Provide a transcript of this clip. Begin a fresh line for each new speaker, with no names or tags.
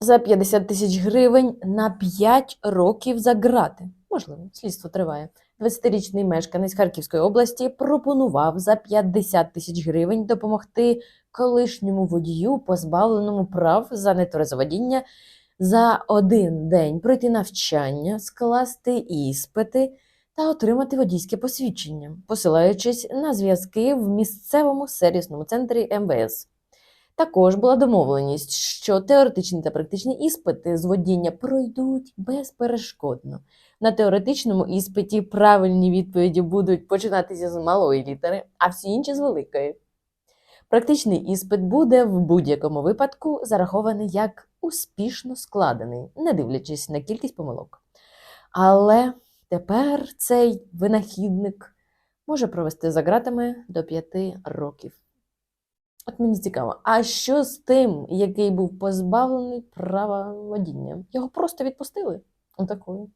за 50 тисяч гривень на 5 років за ґрати. Можливо, слідство триває. 20-річний мешканець Харківської області пропонував за 50 тисяч гривень допомогти колишньому водію, позбавленому прав за нетверезоводіння, за один день пройти навчання, скласти іспити та отримати водійське посвідчення, посилаючись на зв'язки в місцевому сервісному центрі МВС. Також була домовленість, що теоретичні та практичні іспити з водіння пройдуть безперешкодно. На теоретичному іспиті правильні відповіді будуть починатися з малої літери, а всі інші з великої. Практичний іспит буде в будь-якому випадку зарахований як успішно складений, не дивлячись на кількість помилок. Але тепер цей винахідник може провести за ґратами до 5 років. От мені цікаво, а що з тим, який був позбавлений права водіння? Його просто відпустили? Отакою.